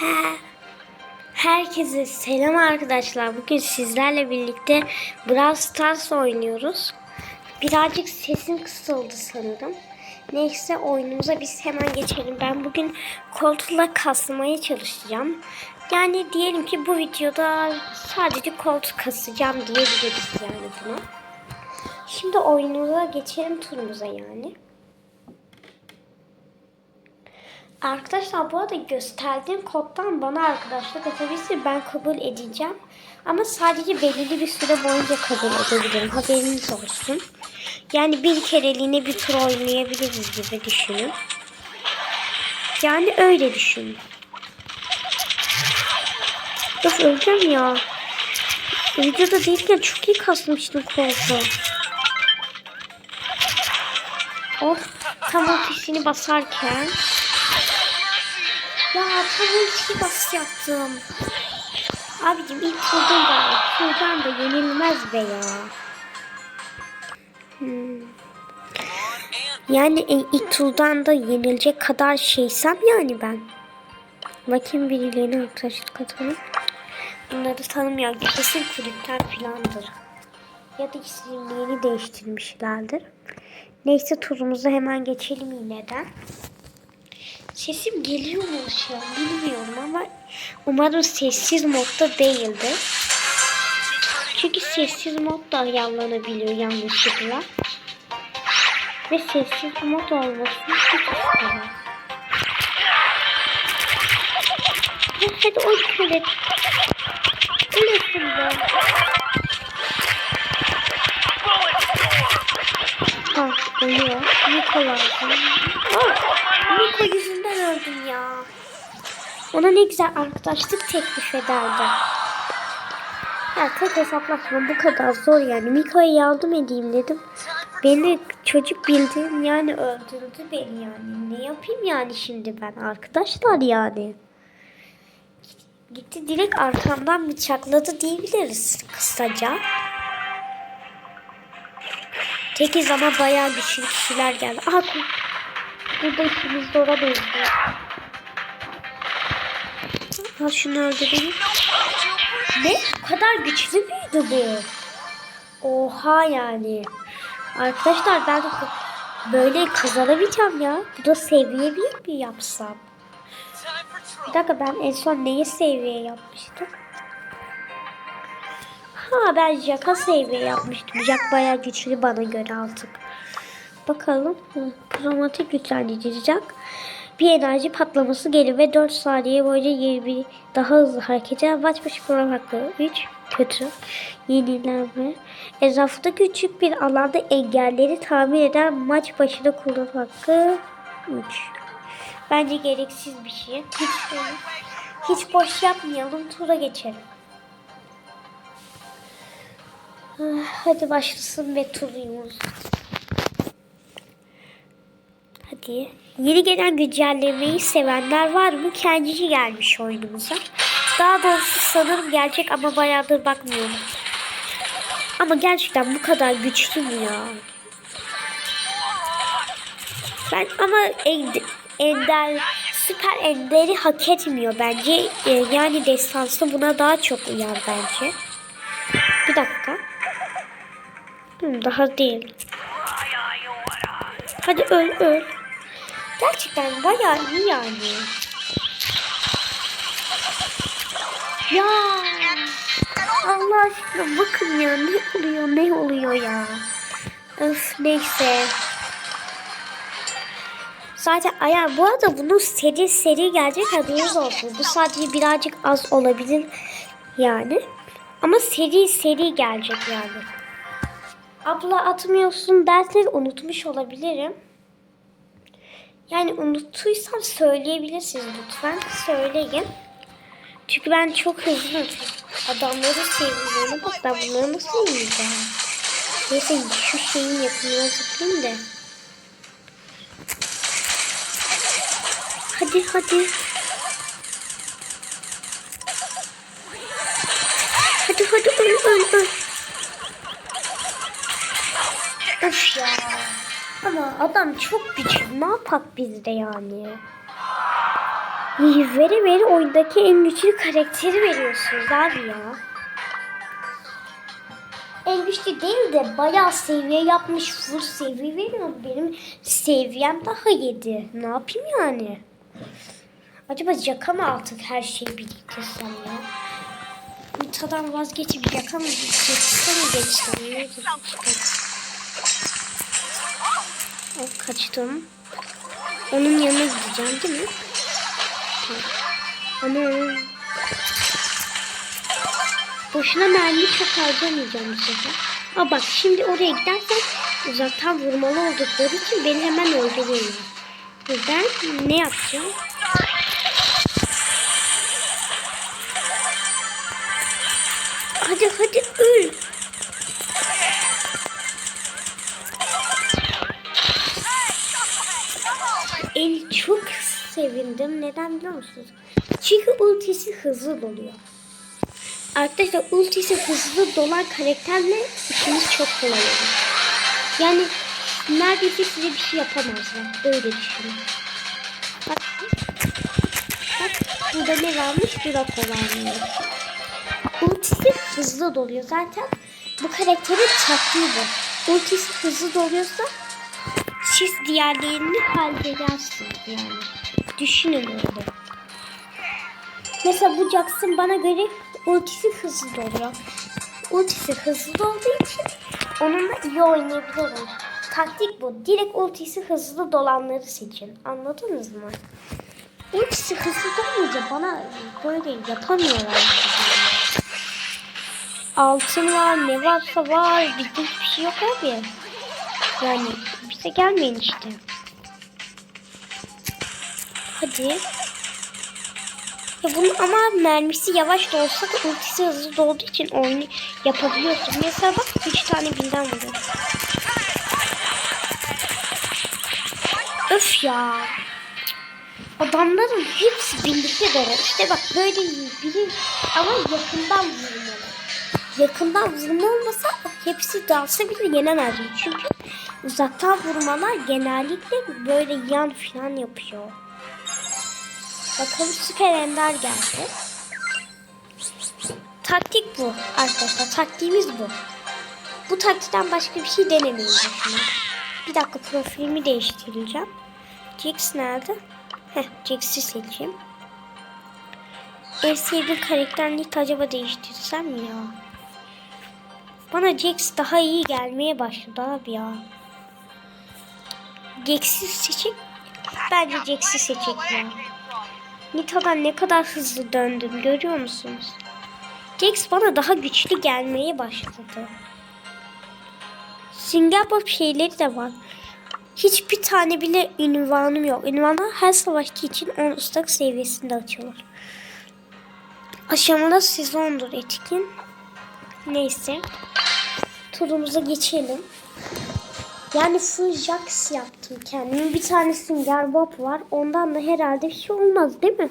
He. Herkese selam arkadaşlar. Bugün sizlerle birlikte Brawl Stars oynuyoruz. Birazcık sesim kısıldı sanırım. Neyse oyunumuza biz hemen geçelim. Ben bugün koltukla kasmaya çalışacağım. Yani diyelim ki bu videoda sadece koltuk kasacağım diyebiliriz yani bunu. Şimdi oyunumuza geçelim turumuza yani. Arkadaşlar bu arada gösterdiğim koddan bana arkadaşlık atabilirse ben kabul edeceğim. Ama sadece belirli bir süre boyunca kabul edebilirim. Haberiniz olsun. Yani bir kereliğine bir tur oynayabiliriz gibi düşünün. Yani öyle düşünün. Of öleceğim ya. Videoda değilken çok iyi kasmıştım koltuğu. Of tam ofisini basarken ya tam ulti bas yaptım. Abicim ilk turdan da turdan da yenilmez be ya. Hmm. Yani e, ilk turdan da yenilecek kadar şeysem yani ben. Bakayım birilerine arkadaşlık atalım. Bunları tanımıyor. Kesin kulüpten filandır. Ya da isimlerini değiştirmişlerdir. Neyse turumuza hemen geçelim yineden. Sesim geliyor mu şu bilmiyorum ama umarım sessiz modda değildir. Çünkü sessiz mod da ayarlanabiliyor yanlışlıkla. Ve sessiz mod olmasını hiç istemem. Hadi o köle. Kölesin be. Ölüyor. Niko lazım. Oh, Niko yüzünden öldüm ya. Ona ne güzel arkadaşlık teklif ederdi. Ya tek hesaplaşma bu kadar zor yani. Miko'ya yardım edeyim dedim. Beni çocuk bildiğim yani öldürdü beni yani. Ne yapayım yani şimdi ben arkadaşlar yani. Gitti direkt arkamdan bıçakladı diyebiliriz kısaca. Tekiz ama bayağı güçlü kişiler geldi. Aha bu- burada işimiz zora benziyor. Ha şunu öldürelim. Ne? Bu kadar güçlü müydü bu? Oha yani. Arkadaşlar ben böyle kazanamayacağım ya. Bu da seviye bir mi yapsam? Bir dakika ben en son neye seviye yapmıştım? Ha ben Jack'a seviye yapmıştım. Jack bayağı güçlü bana göre artık. Bakalım. Güçlendirici Jack. Bir enerji patlaması gelir ve 4 saniye boyunca 20 daha hızlı hareket. Maç başı kullanım hakkı 3. Kötü. Yenilenme. Etrafta küçük bir alanda engelleri tamir eden maç başına kullanım hakkı 3. Bence gereksiz bir şey. Hiç, hiç boş yapmayalım. Tura geçelim. Hadi başlasın ve turuyumuz. Hadi. Yeni gelen güncellemeyi sevenler var mı? Kendisi gelmiş oyunumuza. Daha doğrusu sanırım gerçek ama bayağıdır bakmıyorum. Ama gerçekten bu kadar güçlü mü ya? Ben ama Ender, Ender Süper Ender'i hak etmiyor bence. Ee, yani destansı buna daha çok uyar bence. Bir dakika. Daha değil. Hadi öl öl. Gerçekten bayağı iyi yani. Ya Allah aşkına bakın ya ne oluyor ne oluyor ya. Öf neyse. Zaten ayar bu arada bunun seri seri gelecek haberiniz olsun. Bu sadece birazcık az olabilir yani. Ama seri seri gelecek yani. Abla atmıyorsun dersleri unutmuş olabilirim. Yani unuttuysam söyleyebilirsiniz lütfen. Söyleyin. Çünkü ben çok hızlı adamları seviyorum. Bak ben bunları nasıl yiyeceğim? Neyse şu şeyin yakınına zıplayayım da. Hadi hadi. Hadi hadi öl öl öl. Ama adam çok güçlü. Ne yapak biz de yani? Veri veri oyundaki en güçlü karakteri veriyorsunuz abi ya. En güçlü değil de bayağı seviye yapmış full seviye veriyor. Benim seviyem daha yedi. Ne yapayım yani? Acaba Jack'a mı artık her şeyi biriktirsem ya? Nita'dan vazgeçip Jack'a mı mi geçsem? Ne kaçtım. Onun yanına gideceğim değil mi? Ama boşuna mermi çok harcamayacağım bu sefer. Aa bak şimdi oraya gidersen uzaktan vurmalı oldukları için beni hemen öldürüyorlar. Ben ne yapacağım? Hadi hadi öl. Sevindim. Neden biliyor musunuz? Çünkü ultisi hızlı doluyor. Arkadaşlar ultisi hızlı dolan karakterle işiniz çok kolay olur. Yani neredeyse size bir şey yapamazlar. Öyle düşünün. Bak, bak burada ne varmış? Draco varmış. Ultisi hızlı doluyor. Zaten bu karakterin taktiği bu. Ultisi hızlı doluyorsa siz diğerlerini halledersiniz yani. Düşünün öyle. Mesela bu Jackson bana göre ultisi hızlı doluyor. Ultisi hızlı olduğu için onunla iyi oynayabilirim. Taktik bu. Direkt ultisi hızlı dolanları seçin. Anladınız mı? Ultisi hızlı dolmayınca bana böyle yapamıyorlar. Altın var, ne varsa var. Bizde hiçbir şey yok abi. Yani bize gelmeyin işte. Hadi. Ya bunun ama mermisi yavaş da olsa da ultisi hızlı dolduğu için oyunu yapabiliyorsun. Mesela bak 3 tane birden vuruyor. Öf ya. Adamların hepsi birlikte dolu. İşte bak böyle biri ama yakından vurmalı. Yakından vurma olmasa hepsi dalsa bile yenemezdi. Çünkü uzaktan vurmalar genellikle böyle yan falan yapıyor. Bakalım süper ender geldi. Taktik bu arkadaşlar. Taktiğimiz bu. Bu taktikten başka bir şey denemeyin şimdi. Bir dakika profilimi değiştireceğim. Jax nerede? Heh Jax'i seçeyim. En sevdiğim karakterini acaba değiştirsem mi ya? Bana Jax daha iyi gelmeye başladı abi ya. Jax'i seçip bence Jax'i seçecek ya. Nita'dan ne kadar hızlı döndüm görüyor musunuz? Jax bana daha güçlü gelmeye başladı. Singapur şeyleri de var. Hiçbir tane bile ünvanım yok. Ünvanı her savaşçı için 10 ustak seviyesinde açıyorlar. Aşamalı sezondur etkin. Neyse. Turumuza geçelim. Yani full Jax yaptım kendime. Bir tane Sünger Bob var. Ondan da herhalde bir şey olmaz değil mi?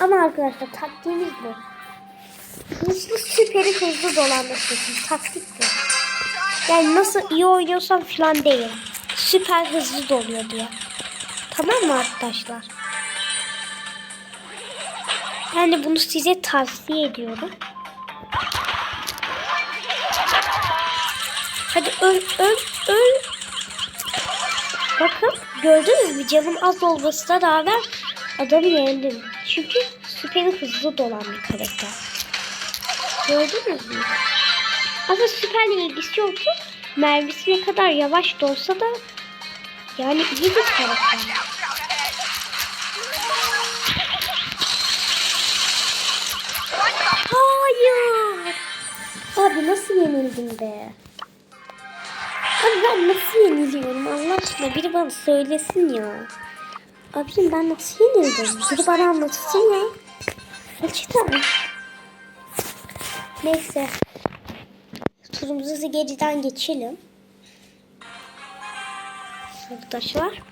Ama arkadaşlar taktiğimiz bu. Hızlı süperi hızlı dolandırıyorsun. Taktik bu. Yani nasıl iyi oynuyorsan falan değil. Süper hızlı doluyor diye. Tamam mı arkadaşlar? Ben de bunu size tavsiye ediyorum. Hadi öl öl öl. Bakın gördünüz mü canım az olmasına rağmen adamı yendim. Çünkü süper hızlı dolan bir karakter. Gördünüz mü? Aslında süperle ilgisi yoktu. Mermisi ne kadar yavaş da olsa da yani iyi bir karakter. Hayır. Abi nasıl yenildim be? Abi ben nasıl yeniliyorum Allah aşkına biri bana söylesin ya. Abicim ben nasıl yenildim? Biri bana anlatsın ya. Gerçekten. Neyse. Turumuzu geriden geçelim. Arkadaşlar.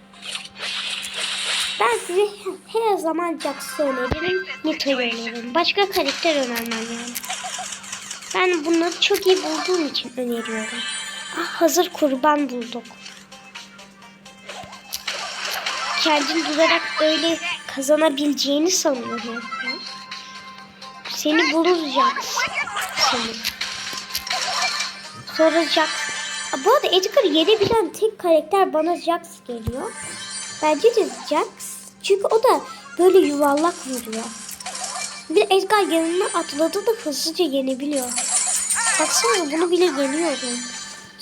Ben size her zaman Jax'ı öneririm. Nito'yu öneririm. Başka karakter önermem yani. Ben bunları çok iyi bulduğum için öneriyorum. Ah, hazır kurban bulduk. Kendin durarak öyle kazanabileceğini sanıyorum. Seni bulur Jax. Seni. Sonra Jax. Bu arada Edgar'ı yenebilen tek karakter bana Jax geliyor. Bence de Jax. Çünkü o da böyle yuvarlak vuruyor. Bir Edgar yanına atladı da hızlıca yenebiliyor. Baksana bunu bile yeniyorum.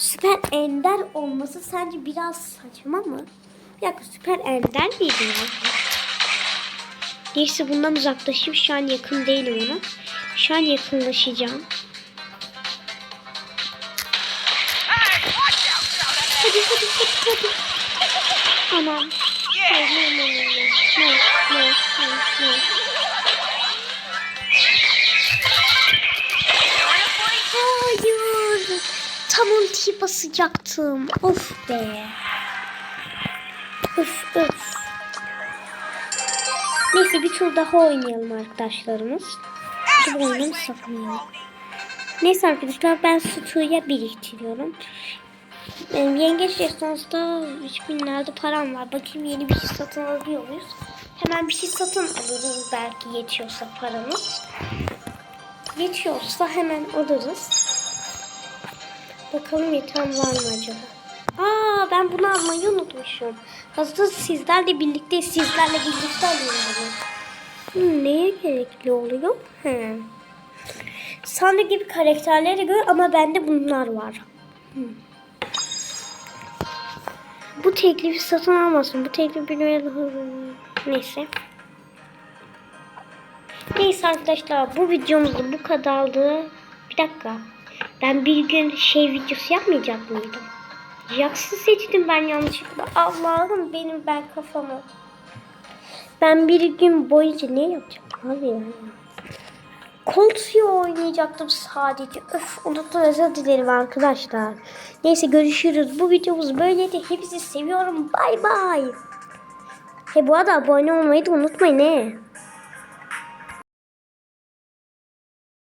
Süper Ender olması sence biraz saçma mı? Bir dakika Süper Ender miydi ya? Neyse bundan uzaklaşayım. Şu an yakın değilim ona. Şu an yakınlaşacağım. Hadi hadi hadi hadi. Anam. No, no, no, no, no. No, no, no, no. Tam ultiyi basacaktım. Of be. Öf öf. Neyse bir tur daha oynayalım arkadaşlarımız. Bu oyunu sakınıyorum. Neyse arkadaşlar ben Stu'ya biriktiriyorum. Benim yengeç destansta 3000'lerde param var. Bakayım yeni bir şey satın alabiliyor muyuz? Hemen bir şey satın alırız belki yetiyorsa paramız. Yetiyorsa hemen alırız. Bakalım yeten var mı acaba? Aa ben bunu almayı unutmuşum. Hazır sizlerle birlikte sizlerle birlikte alıyorum bunu. Hmm, neye gerekli oluyor? He. Sandra gibi karakterlere göre ama bende bunlar var. Hmm. Bu teklifi satın almasın. Bu teklif bilmeyen Neyse. Neyse arkadaşlar bu videomuz bu kadardı. Bir dakika. Ben bir gün şey videosu yapmayacak mıydım? Jax'ı seçtim ben yanlışlıkla. Allah'ım benim ben kafamı. Ben bir gün boyunca ne yapacağım? Abi yani. Colts'u oynayacaktım sadece. Öf unuttum özür dilerim arkadaşlar. Neyse görüşürüz. Bu videomuz böyleydi. Hepinizi seviyorum. Bay bay. He bu arada abone olmayı da unutmayın he.